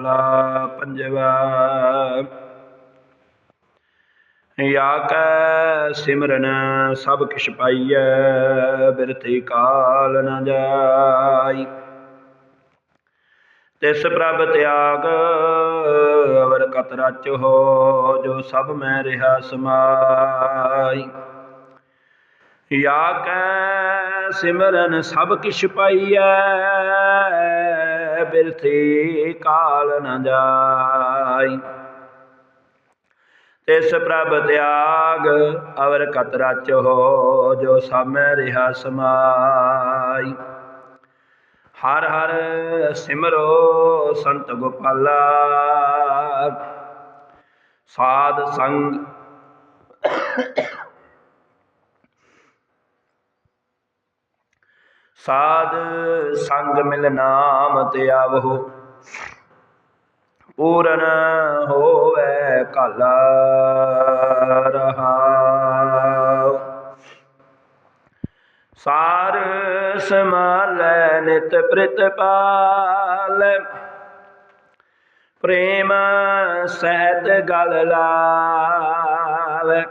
ਮਹੱਲਾ ਪੰਜਵਾ। ਯਾ ਕੈ ਸਿਮਰਨ ਸਭ ਕਿਛ ਪਾਈਐ ਬਿਰਥੀ ਕਾਲ ਨ ਜਾਈ। ਤਿਸ ਪ੍ਰਭ ਤਿਆਗ, ਅਵਰ ਕਤ ਰਚ ਹੋ, ਜੋ ਸਭ ਮੈਂ ਰਿਹਾ ਸਮਾਈ। ਯਾ ਕੈ ਸਿਮਰਨ ਸਭ ਕਿਛ ਪਾਈਐ ਬਿਰਥੀ ਕਾਲ ਨ ਜਾਈ। ਤਿਸ ਪ੍ਰਭ ਤਿਆਗ, ਅਵਰ ਕਤ ਰਚ ਹੋ, ਜੋ ਸਭ ਰਿਹਾ ਸਮਾਈ। ਹਰ ਹਰ ਸਿਮਰੋ ਸੰਤ ਗੋਪਾਲਾ। ਸਾਧ ਸੰਗ ਸਾਧ ਸੰਗ ਮਿਲ ਨਾਮ ਤੇ ਆਵੋ ਪੂਰਨ ਹੋਵੇ ਕਲ ਰਹਾਉ। ਸਾਰ ਸਮਾਲੈ ਨਿਤ ਪ੍ਰਤਪਾਲ ਪ੍ਰੇਮ ਸਹਿਤ ਗਲ ਲਾਵੇ।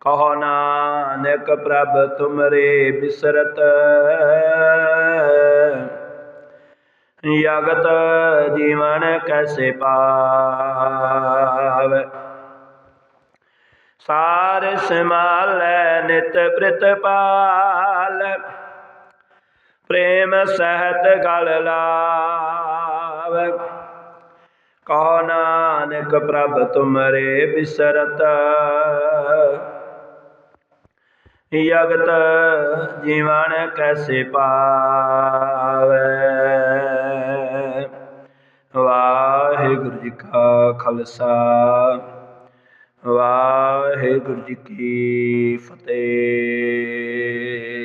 ਕਹੋ ਨਾਨਕ ਪ੍ਰਭ ਤੁਮਰੇ ਬਿਸਰਤ। ਜਗਤ ਜੀਵਨ ਕੈਸੇ ਪਾਵੇ। ਸਾਰ ਸਮਾਲੈ ਨਿਤ ਪ੍ਰਤਪਾਲ ਪ੍ਰੇਮ ਸਹਿਤ ਗਲ ਲਾਵੇ। ਕਹੋ ਨਾਨਕ ਪ੍ਰਭ ਤੁਮਰੇ ਬਿਸਰਤ। ਜਗਤ ਜੀਵਨ ਕੈਸੇ ਪਾਵੇ? ਵਾਹਿਗੁਰੂ ਜੀ ਕਾ ਖਾਲਸਾ ਵਾਹਿਗੁਰੂ ਜੀ ਕੀ ਫਤਿਹ।